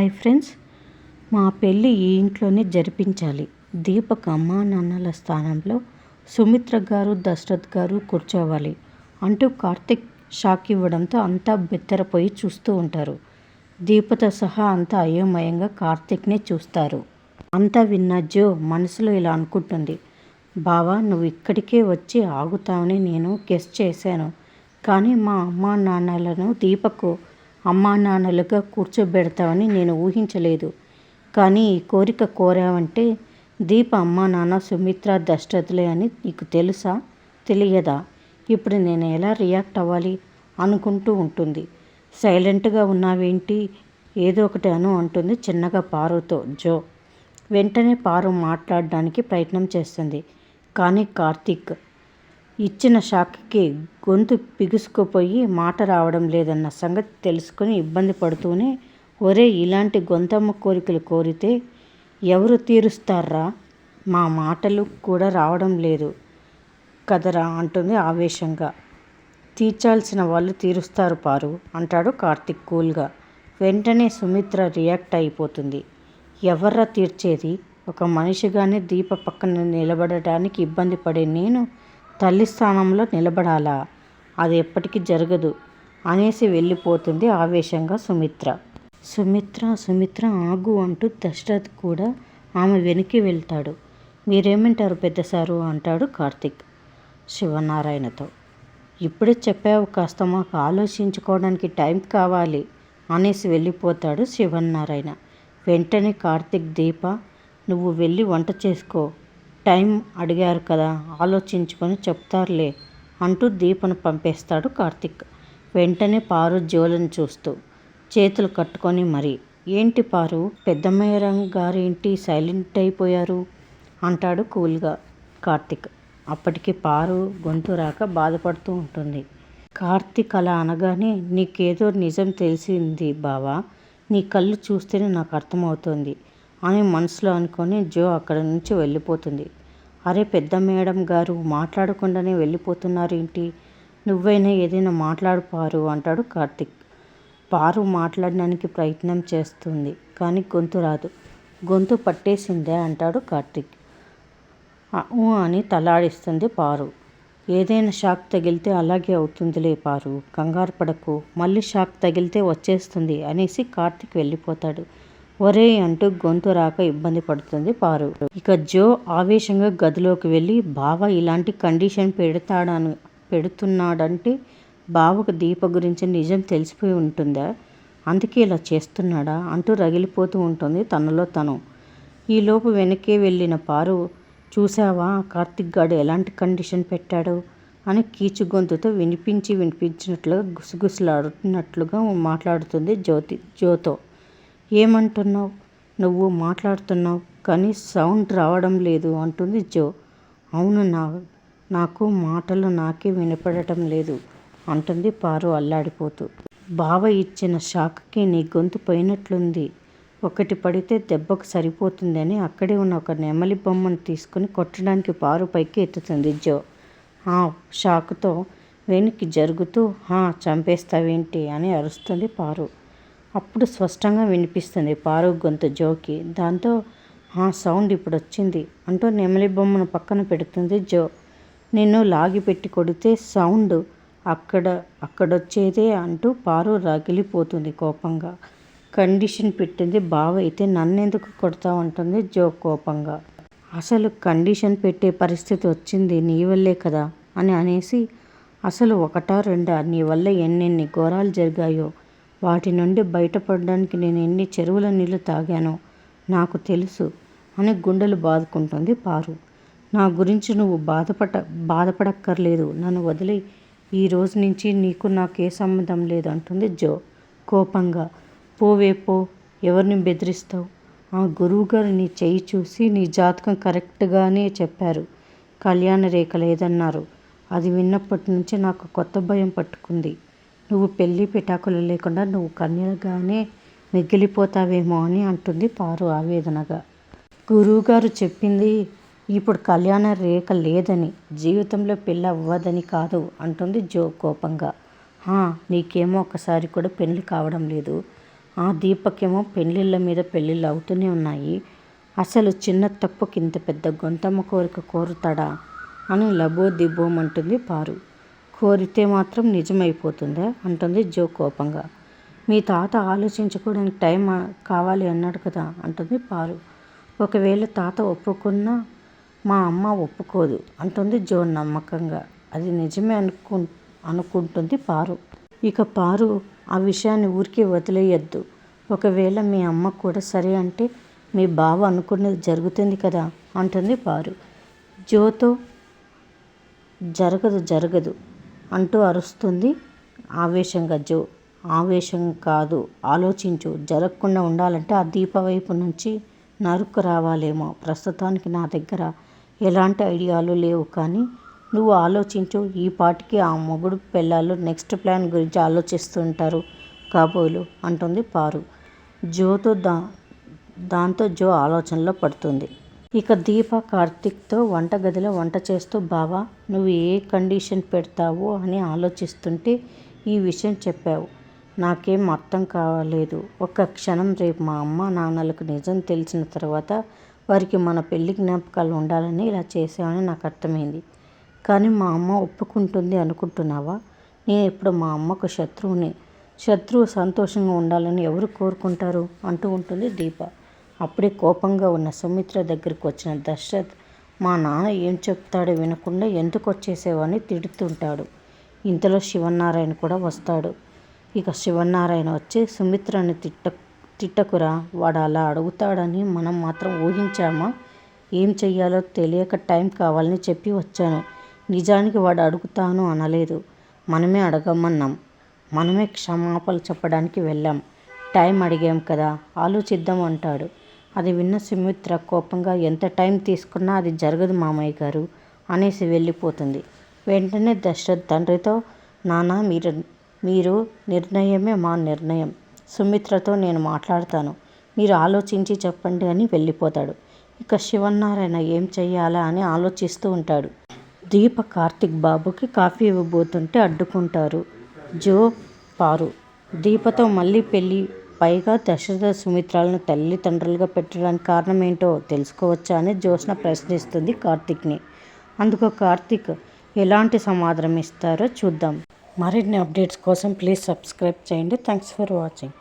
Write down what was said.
Hi friends మా పెళ్ళి ఈ ఇంట్లోనే జరిపించాలి. దీపక్ అమ్మా నాన్నల స్థానంలో సుమిత్ర గారు దశరథ్ గారు కూర్చోవాలి అంటూ కార్తిక్ షాక్ ఇవ్వడంతో అంతా బెత్తరపోయి చూస్తూ ఉంటారు. దీపతో సహా అంతా అయోమయంగా కార్తిక్నే చూస్తారు. అంతా విన్న జో మనసులో ఇలా అనుకుంటుంది. బావా నువ్వు ఇక్కడికే వచ్చి ఆగుతావని నేను గెస్ చేశాను. కానీ మా అమ్మా నాన్నలను దీపకు అమ్మా నాన్నలుగా కూర్చోబెడతావని నేను ఊహించలేదు. కానీ ఈ కోరిక కోరావంటే దీప అమ్మా నాన్న సుమిత్ర దశరథులే అని నీకు తెలుసా? తెలియదా? ఇప్పుడు నేను ఎలా రియాక్ట్ అవ్వాలి? అనుకుంటూ ఉంటుంది. సైలెంట్గా ఉన్నావేంటి? ఏదో ఒకటి అను అంటుంది చిన్నగా పారుతో జో. వెంటనే పారు మాట్లాడడానికి ప్రయత్నం చేస్తుంది. కానీ కార్తీక్ ఇచ్చిన షాక్కి గొంతు పిగుసుకుపోయి మాట రావడం లేదన్న సంగతి తెలుసుకొని ఇబ్బంది పడుతూనే ఒరే ఇలాంటి గొంతమ్మ కోరికలు కోరితే ఎవరు తీరుస్తారా? మా మాటలు కూడా రావడం లేదు కదరా అంటుంది ఆవేశంగా. తీర్చాల్సిన వాళ్ళు తీరుస్తారు పారు అంటాడు కార్తిక్ కూల్గా. వెంటనే సుమిత్ర రియాక్ట్ అయిపోతుంది. ఎవర్రా తీర్చేది? ఒక మనిషిగానే దీప పక్కన నిలబడటానికి ఇబ్బంది పడే నేను తల్లి స్థానంలో నిలబడాలా? అది ఎప్పటికీ జరగదు అనేసి వెళ్ళిపోతుంది ఆవేశంగా సుమిత్ర. సుమిత్ర సుమిత్ర ఆగు అంటూ దశరథ్ కూడా ఆమె వెనక్కి వెళ్తాడు. మీరేమంటారు పెద్ద సారు? అంటాడు కార్తిక్ శివనారాయణతో. ఇప్పుడే చెప్పావు కాస్త మాకు ఆలోచించుకోవడానికి టైం కావాలి అనేసి వెళ్ళిపోతాడు శివనారాయణ. వెంటనే కార్తిక్ దీప నువ్వు వెళ్ళి వంట చేసుకో. టైం అడిగారు కదా ఆలోచించుకొని చెప్తారులే అంటూ దీపను పంపేస్తాడు కార్తిక్. వెంటనే పారు జోలను చూస్తూ చేతులు కట్టుకొని మరి ఏంటి పారు పెద్దమ్మయ్య గారేంటి సైలెంట్ అయిపోయారు? అంటాడు కూల్గా కార్తిక్. అప్పటికి పారు గొంతు రాక బాధపడుతూ ఉంటుంది. కార్తిక్ అలా అనగానే నీకేదో నిజం తెలిసింది బావా నీ కళ్ళు చూస్తేనే నాకు అర్థమవుతుంది అని మనసులో అనుకొని జో అక్కడి నుంచి వెళ్ళిపోతుంది. అరే పెద్ద మేడం గారు మాట్లాడకుండానే వెళ్ళిపోతున్నారు ఏంటి? నువ్వైనా ఏదైనా మాట్లాడు పారు అంటాడు కార్తిక్. పారు మాట్లాడడానికి ప్రయత్నం చేస్తుంది కానీ గొంతు రాదు. గొంతు పట్టేసిందే అంటాడు కార్తిక్. అని తలాడిస్తుంది పారు. ఏదైనా షాక్ తగిలితే అలాగే అవుతుందిలే పారు. కంగారు పడకు. మళ్ళీ షాక్ తగిలితే వచ్చేస్తుంది అనేసి కార్తిక్ వెళ్ళిపోతాడు. ఒరే అంటూ గొంతు రాక ఇబ్బంది పడుతుంది పారు. ఇక జో ఆవేశంగా గదిలోకి వెళ్ళి బావ ఇలాంటి కండిషన్ పెడతాడను పెడుతున్నాడంటే బావకు దీప గురించి నిజం తెలిసిపోయి ఉంటుందా? అందుకే ఇలా చేస్తున్నాడా? అంటూ రగిలిపోతూ ఉంటుంది తనలో తను. ఈలోపు వెనకే వెళ్ళిన పారు చూసావా కార్తిక్ గాడు ఎలాంటి కండిషన్ పెట్టాడు? అని కీచు గొంతుతో వినిపించి వినిపించినట్లుగా గుసగుసలాడుతున్నట్లుగా మాట్లాడుతుంది జ్యోతి జ్యోతో ఏమంటున్నావు? నువ్వు మాట్లాడుతున్నావు కానీ సౌండ్ రావడం లేదు అంటుంది జో. అవును నా నాకు మాటలు నాకే వినపడటం లేదు అంటుంది పారు అల్లాడిపోతూ. బావ ఇచ్చిన షాక్కి నీ గొంతు పోయినట్లుంది. ఒకటి పడితే దెబ్బకు సరిపోతుందని అక్కడే ఉన్న ఒక నెమలి బొమ్మను తీసుకుని కొట్టడానికి పారు పైకి ఎత్తుతుంది జో. ఆ షాక్తో వెనక్కి జరుగుతూ హా చంపేస్తావేంటి? అని అరుస్తుంది పారు. అప్పుడు స్పష్టంగా వినిపిస్తుంది పారు గొంతు జోకి. దాంతో ఆ సౌండ్ ఇప్పుడు వచ్చింది అంటూ నెమలి బొమ్మను పక్కన పెడుతుంది జో. నిన్ను లాగి పెట్టి కొడితే సౌండ్. అక్కడ అక్కడొచ్చేదే అంటూ పారు రగిలిపోతుంది కోపంగా. కండిషన్ పెట్టింది బావ అయితే నన్నెందుకు కొడతావంటుంది జో కోపంగా. అసలు కండిషన్ పెట్టే పరిస్థితి వచ్చింది నీ వల్లే కదా అని అనేసి అసలు ఒకటా రెండా? నీ వల్ల ఎన్నెన్ని ఘోరాలు జరిగాయో? వాటి నుండి బయటపడడానికి నేను ఎన్ని చెరువుల నీళ్ళు తాగానో నాకు తెలుసు అని గుండెలు బాదుకుంటుంది పారు. నా గురించి నువ్వు బాధపడ బాధపడక్కర్లేదు. నన్ను వదిలి ఈ రోజు నుంచి నీకు నాకే సంబంధం లేదు అంటుంది జో. కోపంగా పోవే పో ఎవరిని బెదిరిస్తావు? ఆ గురువుగారు నీ చెయ్యి చూసి నీ జాతకం కరెక్ట్గానే చెప్పారు. కళ్యాణ రేఖ లేదన్నారు. అది విన్నప్పటి నుంచి నాకు కొత్త భయం పట్టుకుంది. నువ్వు పెళ్ళి పిటాకులు లేకుండా నువ్వు కన్యగానే మిగిలిపోతావేమో అని అంటుంది పారు ఆవేదనగా. గురువుగారు చెప్పింది ఇప్పుడు కళ్యాణ రేఖ లేదని జీవితంలో పెళ్ళి అవ్వదని కాదు అంటుంది జో కోపంగా. నీకేమో ఒకసారి కూడా పెళ్ళి కావడం లేదు. ఆ దీపకేమో పెళ్ళిళ్ళ మీద పెళ్ళిళ్ళు అవుతూనే ఉన్నాయి. అసలు చిన్న తప్పుకి ఇంత పెద్ద గొంతమ్మ కోరిక కోరుతాడా? అని లబో దిబోమంటుంది పారు. కోరితే మాత్రం నిజమైపోతుందా? అంటుంది జో కోపంగా. మీ తాత ఆలోచించుకోవడానికి టైం కావాలి అన్నాడు కదా అంటుంది పారు. ఒకవేళ తాత ఒప్పుకున్నా మా అమ్మ ఒప్పుకోదు అంటుంది జో నమ్మకంగా. అది నిజమే అనుకు అనుకుంటుంది పారు. ఇక పారు ఆ విషయాన్ని ఊరికే వదిలేయద్దు. ఒకవేళ మీ అమ్మ కూడా సరే అంటే మీ బావ అనుకున్నది జరుగుతుంది కదా అంటుంది పారు. జోతో జరగదు జరగదు. అంటూ అరుస్తుంది. ఆవేశంగా జో ఆవేశం కాదు ఆలోచించు జరగకుండా ఉండాలంటే ఆ దీప వైపు నుంచి నరుక్కు రావాలేమో. ప్రస్తుతానికి నా దగ్గర ఎలాంటి ఐడియాలు లేవు కానీ నువ్వు ఆలోచించు ఈ పాటికి ఆ మొగుడు పిల్లలు నెక్స్ట్ ప్లాన్ గురించి ఆలోచిస్తుంటారు కాబోలు అంటుంది పారు. జోతో దా దాంతో జో ఆలోచనలో పడుతుంది. ఇక దీప కార్తిక్తో వంటగదిలో వంట చేస్తూ బావా నువ్వు ఏ కండిషన్ పెడతావో అని ఆలోచిస్తుంటే ఈ విషయం చెప్పావు. నాకేం అర్థం కాలేదు. ఒక్క క్షణం రేపు మా అమ్మ నాన్నలకు నిజం తెలిసిన తర్వాత వారికి మన పెళ్ళి జ్ఞాపకాలు ఉండాలని ఇలా చేసామని నాకు అర్థమైంది. కానీ మా అమ్మ ఒప్పుకుంటుంది అనుకుంటున్నావా? నేను ఇప్పుడు మా అమ్మకు శత్రువుని. శత్రువు సంతోషంగా ఉండాలని ఎవరు కోరుకుంటారు? అంటూ ఉంటుంది దీప. అప్పుడే కోపంగా ఉన్న సుమిత్ర దగ్గరికి వచ్చిన దశరథ్ మా నాన్న ఏం చెప్తాడో వినకుండా ఎందుకు వచ్చేసేవని తిడుతుంటాడు. ఇంతలో శివనారాయణ కూడా వస్తాడు. ఇక శివనారాయణ వచ్చి సుమిత్రని తిట్ట తిట్టకురా వాడు అలా అడుగుతాడని మనం మాత్రం ఊహించామా? ఏం చెయ్యాలో తెలియక టైం కావాలని చెప్పి వచ్చాను. నిజానికి వాడు అడుగుతాను అనలేదు. మనమే అడగమన్నాం. మనమే క్షమాపణ చెప్పడానికి వెళ్ళాం. టైం అడిగాం కదా ఆలోచిద్దాం అంటాడు. అది విన్న సుమిత్ర కోపంగా ఎంత టైం తీసుకున్నా అది జరగదు మామయ్య గారు అనేసి వెళ్ళిపోతుంది. వెంటనే దశరథ్ తండ్రితో నాన్న మీరు మీరు నిర్ణయమే మా నిర్ణయం. సుమిత్రతో నేను మాట్లాడతాను. మీరు ఆలోచించి చెప్పండి అని వెళ్ళిపోతాడు. ఇక శివనారాయణ ఏం చెయ్యాలా అని ఆలోచిస్తూ ఉంటాడు. దీప కార్తిక్ బాబుకి కాఫీ ఇవ్వబోతుంటే అడ్డుకుంటారు. జో పారు. దీపతో మళ్ళీ పెళ్ళి పైగా దశరథ సుమిత్రాలను తల్లిదండ్రులుగా పెట్టడానికి కారణం ఏంటో తెలుసుకోవచ్చా అని జ్యోత్స్న ప్రశ్నిస్తుంది కార్తిక్ని. అందుకు కార్తిక్ ఎలాంటి సమాధానం ఇస్తారో చూద్దాం. మరిన్ని అప్డేట్స్ కోసం ప్లీజ్ సబ్స్క్రైబ్ చేయండి. Thanks for watching.